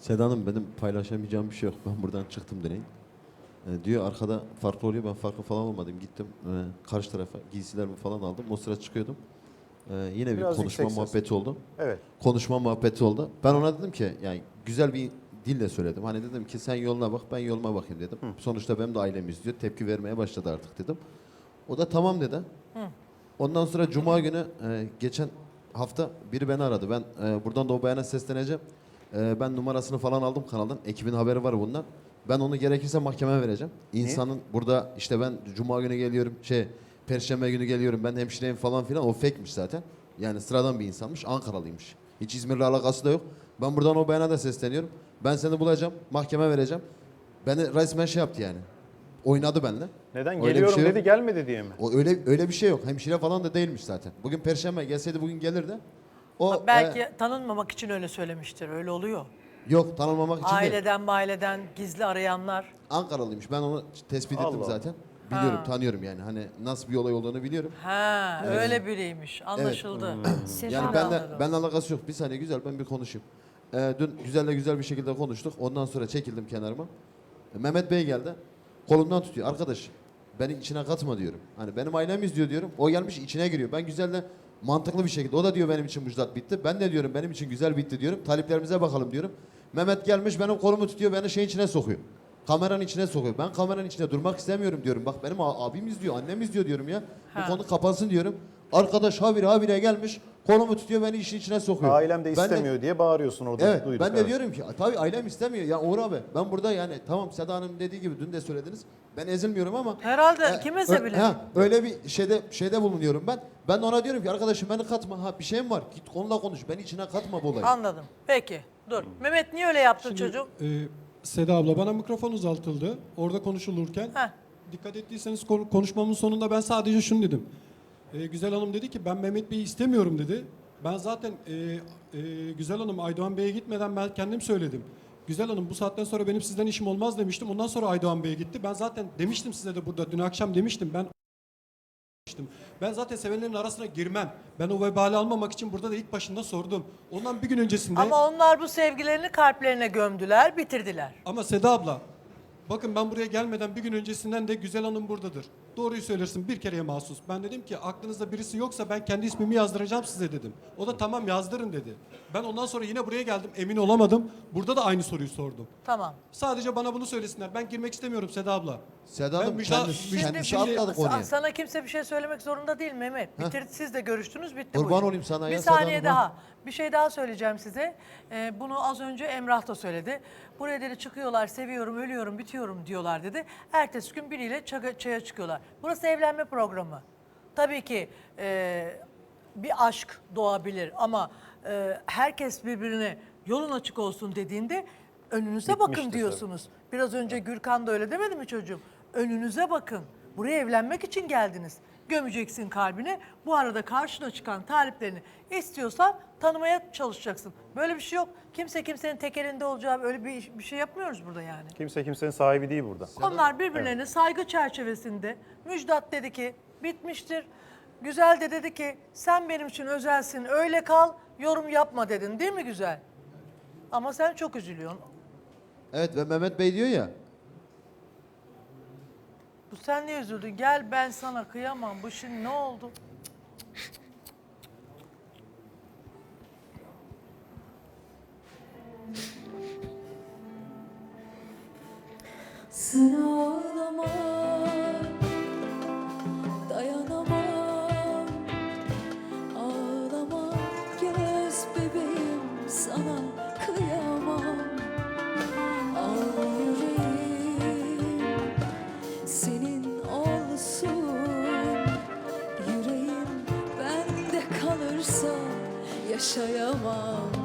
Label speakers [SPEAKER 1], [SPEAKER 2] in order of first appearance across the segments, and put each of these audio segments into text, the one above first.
[SPEAKER 1] Seda Hanım benim paylaşamayacağım bir şey yok. Ben buradan çıktım direkt. E, diyor arkada farklı oluyor. Ben farklı falan olmadım. Gittim e, karşı tarafa giysilerimi falan aldım. O sıra çıkıyordum. E, yine bir
[SPEAKER 2] Biraz
[SPEAKER 1] konuşma
[SPEAKER 2] yüksek ses.
[SPEAKER 1] muhabbeti oldu.
[SPEAKER 2] Evet.
[SPEAKER 1] Konuşma muhabbeti oldu. Ben ona dedim ki yani güzel bir dille söyledim. Hani dedim ki sen yoluna bak ben yoluma bakayım dedim. Sonuçta benim de ailem izliyor. Tepki vermeye başladı artık dedim. O da tamam dedi. Ondan sonra cuma günü e, geçen hafta biri beni aradı. Ben e, buradan da o bayana sesleneceğim. E, ben numarasını falan aldım kanaldan. Ekibin haberi var bundan. Ben onu gerekirse mahkemeye vereceğim. İnsanın burada işte ben cuma günü geliyorum şey perşembe günü geliyorum ben hemşireyim falan filan o fake'miş zaten. Yani sıradan bir insanmış. Ankaralıymış. Hiç İzmir'le alakası da yok. Ben buradan o bayana da sesleniyorum. Ben seni bulacağım. Mahkeme vereceğim. Beni resmen şey yaptı yani. Oynadı benimle.
[SPEAKER 2] Neden?
[SPEAKER 1] Öyle bir
[SPEAKER 2] Geliyorum
[SPEAKER 1] şey yok.
[SPEAKER 2] dedi gelmedi diye mi?
[SPEAKER 1] O öyle öyle bir şey yok. Hemşire falan da değilmiş zaten. Bugün perşembe gelseydi bugün gelirdi. O
[SPEAKER 3] Belki
[SPEAKER 1] e,
[SPEAKER 3] tanınmamak için öyle söylemiştir. Öyle oluyor.
[SPEAKER 1] yok tanınmamak için değil.
[SPEAKER 3] Aileden aileden gizli arayanlar.
[SPEAKER 1] Ankaralıymış. Ben onu tespit ettim
[SPEAKER 2] Allah.
[SPEAKER 1] zaten. Biliyorum,
[SPEAKER 3] Ha.
[SPEAKER 1] tanıyorum yani. Hani nasıl bir olay olduğunu biliyorum.
[SPEAKER 3] Ha, öyle biriymiş. Anlaşıldı.
[SPEAKER 1] Yani
[SPEAKER 3] Şimdi
[SPEAKER 1] benle
[SPEAKER 3] anladım.
[SPEAKER 1] benle alakası yok. Bir saniye güzel ben bir konuşayım. Ee, dün güzelle güzel bir şekilde konuştuk. Ondan sonra çekildim kenarıma. E, Mehmet Bey geldi. Kolumdan tutuyor. Arkadaş beni içine katma diyorum. Hani benim ailem izliyor diyorum. O gelmiş içine giriyor. Ben güzelle mantıklı bir şekilde. O da diyor benim için Müjdat bitti. Ben de diyorum benim için güzel bitti diyorum. Taliplerimize bakalım diyorum. Mehmet gelmiş benim kolumu tutuyor. Beni şeyin içine sokuyor. Kameranın içine sokuyor. Ben kameranın içinde durmak istemiyorum diyorum. Bak benim abim izliyor, annem izliyor diyorum ya.
[SPEAKER 3] Ha.
[SPEAKER 1] Bu konu kapansın diyorum. Arkadaş habire habire gelmiş. Kolumu tutuyor beni işin içine sokuyor.
[SPEAKER 2] Ailem de
[SPEAKER 1] Ben
[SPEAKER 2] istemiyor diye bağırıyorsun orada.
[SPEAKER 1] Evet
[SPEAKER 2] duyduk,
[SPEAKER 1] ben de
[SPEAKER 2] evet.
[SPEAKER 1] diyorum ki tabii ailem istemiyor. Ya Uğur abi ben burada yani tamam Seda Hanım dediği gibi dün de söylediniz. Ben ezilmiyorum ama.
[SPEAKER 3] Herhalde
[SPEAKER 1] E,
[SPEAKER 3] kim
[SPEAKER 1] ö-
[SPEAKER 3] ezebilir?
[SPEAKER 1] ha, öyle bir şeyde şeyde bulunuyorum ben. Ben de ona diyorum ki arkadaşım beni katma. Ha bir şeyim var. Git konuda konuş. Beni içine katma bu olayı.
[SPEAKER 3] Anladım. Peki. Dur. Mehmet niye öyle yaptın
[SPEAKER 4] Şimdi,
[SPEAKER 3] çocuk?
[SPEAKER 4] e, Seda abla bana mikrofon uzatıldı. Orada konuşulurken.
[SPEAKER 3] Heh.
[SPEAKER 4] Dikkat ettiyseniz kon- konuşmamın sonunda ben sadece şunu dedim. E, Güzel Hanım dedi ki ben Mehmet Bey'i istemiyorum dedi. Ben zaten e, e, Güzel Hanım Aydoğan Bey'e gitmeden ben kendim söyledim. Güzel Hanım bu saatten sonra benim sizden işim olmaz demiştim. Ondan sonra Aydoğan Bey'e gitti. Ben zaten demiştim size de burada dün akşam demiştim. Ben demiştim. Ben zaten sevenlerin arasına girmem. Ben o vebali almamak için burada da ilk başında sordum. Ondan bir gün öncesinde...
[SPEAKER 3] Ama onlar bu sevgilerini kalplerine gömdüler, bitirdiler.
[SPEAKER 4] Ama Seda abla, bakın ben buraya gelmeden bir gün öncesinden de Güzel Hanım buradadır. Doğruyu söylersin bir kereye mahsus. Ben dedim ki aklınızda birisi yoksa ben kendi ismimi yazdıracağım size dedim. O da tamam yazdırın dedi. Ben ondan sonra yine buraya geldim emin olamadım. Burada da aynı soruyu sordum.
[SPEAKER 3] Tamam.
[SPEAKER 4] Sadece bana bunu söylesinler. Ben girmek istemiyorum Seda abla.
[SPEAKER 1] Seda Hanım
[SPEAKER 4] müjda-
[SPEAKER 1] kendisi,
[SPEAKER 4] müjda-
[SPEAKER 1] kendisi
[SPEAKER 4] şimdi-
[SPEAKER 1] atladı
[SPEAKER 3] sa-
[SPEAKER 1] konuya.
[SPEAKER 3] sana kimse bir şey söylemek zorunda değil Mehmet. Bitir, siz de görüştünüz, bitti bu
[SPEAKER 1] Kurban
[SPEAKER 3] iş.
[SPEAKER 1] olayım sana
[SPEAKER 3] Bir
[SPEAKER 1] ya Seda
[SPEAKER 3] saniye
[SPEAKER 1] Hanım,
[SPEAKER 3] daha. Bir şey daha söyleyeceğim size. Ee, bunu az önce Emrah da söyledi. Buraya dedi çıkıyorlar, seviyorum, ölüyorum, bitiyorum diyorlar dedi. Ertesi gün biriyle çaya çıkıyorlar. Burası evlenme programı. Tabii ki e, bir aşk doğabilir ama e, herkes birbirine yolun açık olsun dediğinde önünüze bakın
[SPEAKER 2] Bitmiştir
[SPEAKER 3] diyorsunuz. Biraz önce Gürkan da öyle demedi mi çocuğum? Önünüze bakın. Buraya evlenmek için geldiniz. Gömeceksin kalbine. Bu arada karşına çıkan taliplerini istiyorsan tanımaya çalışacaksın. Böyle bir şey yok. Kimse kimsenin tekelinde olacağı öyle bir, bir şey yapmıyoruz burada yani.
[SPEAKER 2] Kimse kimsenin sahibi değil burada.
[SPEAKER 3] Onlar birbirlerine saygı çerçevesinde Müjdat dedi ki bitmiştir. Güzel de dedi ki sen benim için özelsin öyle kal yorum yapma dedin değil mi Güzel? Ama sen çok üzülüyorsun.
[SPEAKER 1] Evet ve Mehmet Bey diyor ya.
[SPEAKER 3] Bu sen niye üzüldün? Gel ben sana kıyamam. Bu şimdi ne oldu?
[SPEAKER 5] Sen Yaşayamam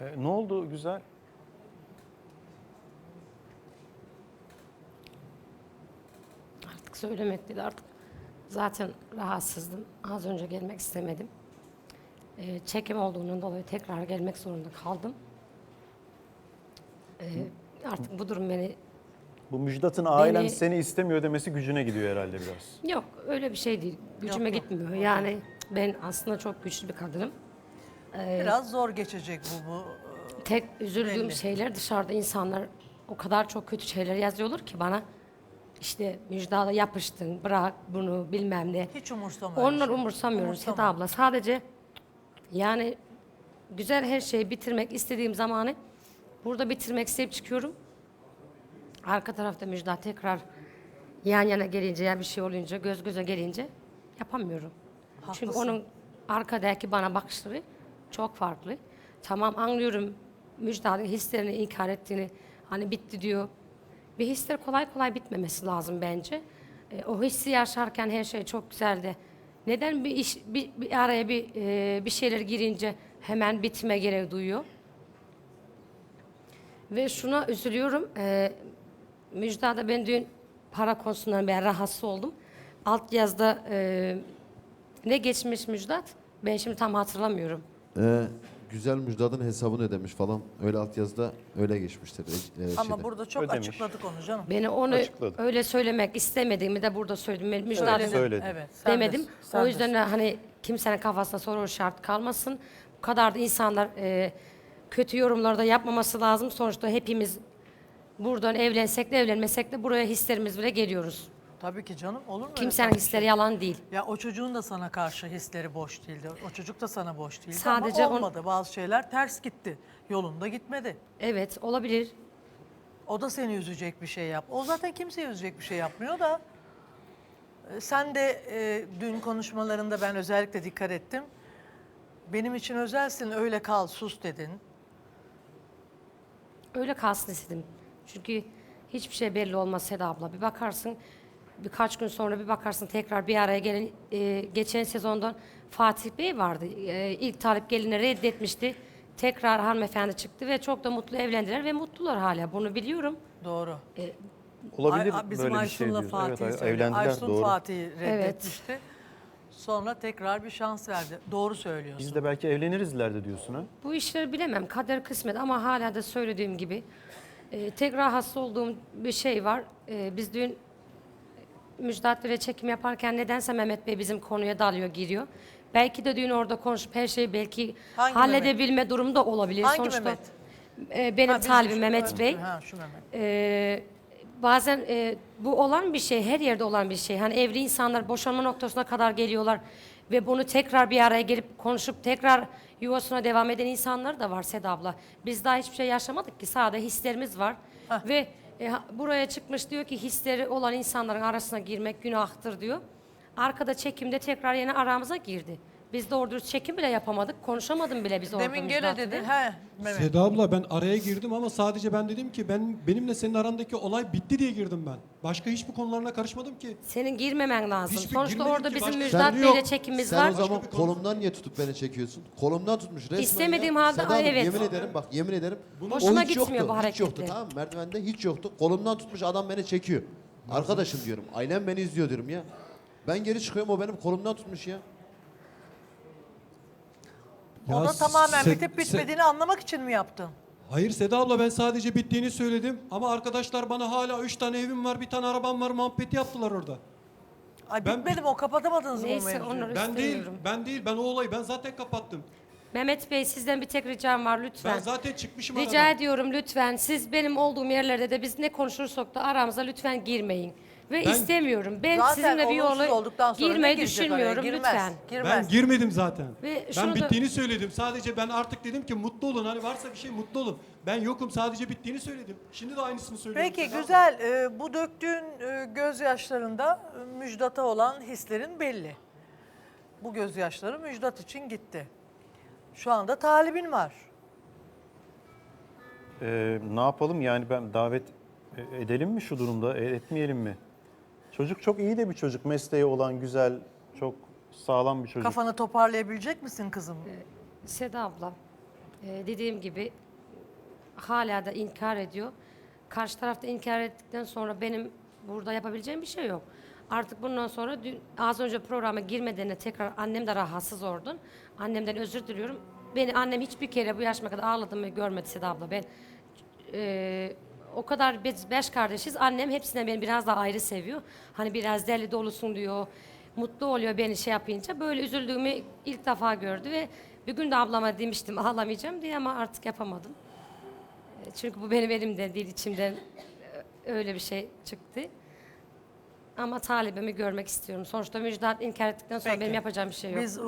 [SPEAKER 2] E, ne oldu güzel?
[SPEAKER 6] Artık söylemek değil artık. Zaten rahatsızdım. Az önce gelmek istemedim. Ee, çekim olduğundan dolayı tekrar gelmek zorunda kaldım. Ee, artık bu durum beni...
[SPEAKER 2] Bu Müjdat'ın ailen
[SPEAKER 6] Beni-
[SPEAKER 2] seni istemiyor demesi gücüne gidiyor herhalde biraz.
[SPEAKER 6] Yok öyle bir şey değil. Gücüme
[SPEAKER 3] Yok, yok.
[SPEAKER 6] gitmiyor. Yani ben aslında çok güçlü bir kadınım.
[SPEAKER 3] Biraz zor geçecek bu bu.
[SPEAKER 6] Tek üzüldüğüm
[SPEAKER 3] Belli.
[SPEAKER 6] şeyler dışarıda insanlar o kadar çok kötü şeyler yazıyorlar ki bana. İşte müjdada yapıştın, bırak bunu bilmem ne.
[SPEAKER 3] Hiç umursamıyor.
[SPEAKER 6] Onlar umursamıyoruz Seda
[SPEAKER 3] Umursama.
[SPEAKER 6] abla. Sadece yani güzel her şeyi bitirmek istediğim zamanı burada bitirmek isteyip çıkıyorum. Arka tarafta Müjdat tekrar yan yana gelince ya bir şey olunca göz göze gelince yapamıyorum. Çünkü
[SPEAKER 3] Haklısın.
[SPEAKER 6] onun arkadaki bana bakışları çok farklı. Tamam anlıyorum Müjdat'ın hislerini inkar ettiğini hani bitti diyor. Bir hisler kolay kolay bitmemesi lazım bence. E, o hissi yaşarken her şey çok güzeldi. Neden bir iş bir, bir araya bir e, bir şeyler girince hemen bitme gereği duyuyor? Ve şuna üzülüyorum. E, Müjdat'da ben dün para konusundan ben rahatsız oldum. Alt yazda e, ne geçmiş Müjdat? Ben şimdi tam hatırlamıyorum.
[SPEAKER 1] Ee, güzel Müjdat'ın hesabını ödemiş falan. Öyle altyazıda öyle geçmiştir. e, e,
[SPEAKER 3] Ama
[SPEAKER 1] şeyde.
[SPEAKER 3] burada çok
[SPEAKER 2] Ödemiş.
[SPEAKER 3] açıkladık onu canım.
[SPEAKER 6] Beni onu
[SPEAKER 2] Açıkladı.
[SPEAKER 6] öyle söylemek istemediğimi de burada söyledim. Ben Müjdat'ın
[SPEAKER 2] Öyle söyledi.
[SPEAKER 3] Evet. sen
[SPEAKER 6] demedim.
[SPEAKER 3] de- sen
[SPEAKER 6] o
[SPEAKER 3] de-
[SPEAKER 6] yüzden de hani kimsenin kafasına soru şart kalmasın. Bu kadar da insanlar e, kötü yorumlarda yapmaması lazım. Sonuçta hepimiz buradan evlensek de evlenmesek de buraya hislerimiz bile geliyoruz.
[SPEAKER 3] Tabii ki canım olur mu? öyle
[SPEAKER 6] Kimsenin
[SPEAKER 3] tabii
[SPEAKER 6] hisleri
[SPEAKER 3] ki?
[SPEAKER 6] yalan değil.
[SPEAKER 3] Ya o çocuğun da sana karşı hisleri boş değildi. O çocuk da sana boş değildi
[SPEAKER 6] Sadece
[SPEAKER 3] ama
[SPEAKER 6] on-
[SPEAKER 3] olmadı. Bazı şeyler ters gitti. Yolunda gitmedi.
[SPEAKER 6] Evet olabilir.
[SPEAKER 3] O da seni üzecek bir şey yap. O zaten kimseyi üzecek bir şey yapmıyor da. e, Sen de e, dün konuşmalarında ben özellikle dikkat ettim. Benim için özelsin öyle kal sus dedin.
[SPEAKER 6] Öyle kalsın istedim. Çünkü hiçbir şey belli olmaz Seda abla. Bir bakarsın birkaç gün sonra bir bakarsın tekrar bir araya gelen e, geçen sezondan Fatih Bey vardı. E, ilk talip gelini reddetmişti. Tekrar hanımefendi çıktı ve çok da mutlu evlendiler ve mutlular hala. Bunu biliyorum.
[SPEAKER 3] Doğru.
[SPEAKER 2] Olabilir
[SPEAKER 3] Ay- bizim
[SPEAKER 2] böyle bir şey
[SPEAKER 3] Aysun'la. Fatih'i
[SPEAKER 2] Evet, evlendiler
[SPEAKER 3] Aysun
[SPEAKER 2] doğru.
[SPEAKER 3] Fatih'i reddetmişti. Sonra tekrar bir şans verdi. Doğru söylüyorsun.
[SPEAKER 2] Biz de belki evleniriz ileride diyorsun ha.
[SPEAKER 6] Bu işleri bilemem. Kader kısmet ama hala da söylediğim gibi e, tek rahatsız olduğum bir şey var. E, biz dün Müjdat ile çekim yaparken nedense Mehmet Bey bizim konuya dalıyor, giriyor. Belki de dün orada konuşup her şeyi belki
[SPEAKER 3] Hangi
[SPEAKER 6] halledebilme durumu da olabilir.
[SPEAKER 3] Hangi
[SPEAKER 6] Sonuçta
[SPEAKER 3] Mehmet?
[SPEAKER 6] e, benim
[SPEAKER 3] Ha, bizim
[SPEAKER 6] talibim
[SPEAKER 3] şu-
[SPEAKER 6] Mehmet Bey.
[SPEAKER 3] Ha şu Mehmet.
[SPEAKER 6] Ee, bazen e, bu olan bir şey, her yerde olan bir şey. Hani evli insanlar boşanma noktasına kadar geliyorlar ve bunu tekrar bir araya gelip konuşup tekrar yuvasına devam eden insanlar da var Seda abla. Biz daha hiçbir şey yaşamadık ki sadece hislerimiz var ve e, buraya çıkmış diyor ki hisleri olan insanların arasına girmek günahtır diyor. Arkada çekimde tekrar yine aramıza girdi. Biz doğru dürüst çekim bile yapamadık. Konuşamadım bile biz orada
[SPEAKER 3] Demin gene dedin. He Mehmet.
[SPEAKER 4] Seda abla ben araya girdim ama sadece ben dedim ki ben benimle senin arandaki olay bitti diye girdim ben. Başka hiçbir konularına karışmadım ki.
[SPEAKER 6] Senin girmemen lazım.
[SPEAKER 4] Hiçbir
[SPEAKER 6] Sonuçta
[SPEAKER 4] girmedim
[SPEAKER 6] orada
[SPEAKER 4] ki,
[SPEAKER 6] bizim
[SPEAKER 4] başka-
[SPEAKER 6] Müjdat
[SPEAKER 1] Sen
[SPEAKER 6] Bey'le
[SPEAKER 1] yok.
[SPEAKER 6] çekimimiz
[SPEAKER 1] Sen
[SPEAKER 6] var.
[SPEAKER 1] o zaman
[SPEAKER 4] Başka bir konu-
[SPEAKER 1] kolumdan niye tutup beni çekiyorsun? Kolumdan tutmuş resmen
[SPEAKER 6] İstemediğim
[SPEAKER 1] ya.
[SPEAKER 6] halde-
[SPEAKER 1] Seda Hanım,
[SPEAKER 6] evet.
[SPEAKER 1] Yemin ederim bak yemin ederim.
[SPEAKER 6] Hoşuma
[SPEAKER 1] hiç
[SPEAKER 6] gitmiyor
[SPEAKER 1] yoktu,
[SPEAKER 6] bu
[SPEAKER 1] Hiç yoktu tamam mı? Merdivende hiç yoktu. Kolumdan tutmuş adam beni çekiyor. Arkadaşım diyorum. Ailem beni izliyor diyorum ya. Ben geri çıkıyorum o benim kolumdan tutmuş ya.
[SPEAKER 3] O da
[SPEAKER 4] Ya
[SPEAKER 3] tamamen
[SPEAKER 4] Se-
[SPEAKER 3] bitip bitmediğini anlamak için mi yaptın?
[SPEAKER 4] Hayır Seda abla ben sadece bittiğini söyledim ama arkadaşlar bana hala üç tane evim var bir tane arabam var muhabbeti yaptılar orada.
[SPEAKER 3] Ay
[SPEAKER 4] Ben-
[SPEAKER 3] bitmedi mi o kapatamadınız mı o
[SPEAKER 6] Neyse
[SPEAKER 3] mevzuyu?
[SPEAKER 6] onları
[SPEAKER 4] Ben değil
[SPEAKER 6] istemiyorum.
[SPEAKER 4] ben değil ben o olayı ben zaten kapattım.
[SPEAKER 6] Mehmet Bey sizden bir tek ricam var lütfen.
[SPEAKER 4] Ben zaten çıkmışım
[SPEAKER 6] Rica
[SPEAKER 4] aradan.
[SPEAKER 6] ediyorum lütfen. Siz benim olduğum yerlerde de biz ne konuşursak da aramıza lütfen girmeyin. Ve
[SPEAKER 4] Ben-
[SPEAKER 6] istemiyorum. Ben
[SPEAKER 3] Zaten
[SPEAKER 6] sizinle bir
[SPEAKER 3] olumsuz
[SPEAKER 6] yola
[SPEAKER 3] olduktan sonra ne
[SPEAKER 6] girmeyi
[SPEAKER 3] girecek
[SPEAKER 6] düşünmüyorum?
[SPEAKER 3] Girmez,
[SPEAKER 6] lütfen.
[SPEAKER 3] Girmez.
[SPEAKER 4] Ben girmedim zaten.
[SPEAKER 6] Ve
[SPEAKER 4] ben
[SPEAKER 6] şunu da-
[SPEAKER 4] bittiğini söyledim. Sadece ben artık dedim ki mutlu olun. Hani varsa bir şey mutlu olun. Ben yokum sadece bittiğini söyledim. Şimdi de aynısını söylüyorum.
[SPEAKER 3] Peki güzel. Ee, bu döktüğün e, gözyaşlarında e, Müjdat'a olan hislerin belli. Bu gözyaşları Müjdat için gitti. Şu anda talibin var.
[SPEAKER 2] Ee, ne yapalım yani ben davet e, edelim mi şu durumda, e, etmeyelim mi? Çocuk çok iyi de bir çocuk, mesleği olan güzel, çok sağlam bir çocuk.
[SPEAKER 3] Kafanı toparlayabilecek misin kızım?
[SPEAKER 6] Seda abla Ee, dediğim gibi hala da inkar ediyor. Karşı tarafta inkar ettikten sonra benim burada yapabileceğim bir şey yok. Artık bundan sonra dün, az önce programa girmeden de tekrar annem de rahatsız oldun. Annemden özür diliyorum. Beni annem hiçbir kere bu yaşıma kadar ağladığımı görmedi Seda abla. Ben e, o kadar biz beş kardeşiz. Annem hepsinden beni biraz daha ayrı seviyor. Hani biraz deli dolusun diyor. Mutlu oluyor beni şey yapınca. Böyle üzüldüğümü ilk defa gördü ve bir gün de ablama demiştim ağlamayacağım diye ama artık yapamadım. E, Çünkü bu benim elimden değil içimden öyle bir şey çıktı. Ama talibimi görmek istiyorum. Sonuçta Müjdat inkar ettikten sonra
[SPEAKER 3] Peki.
[SPEAKER 6] benim yapacağım bir şey yok.
[SPEAKER 3] Biz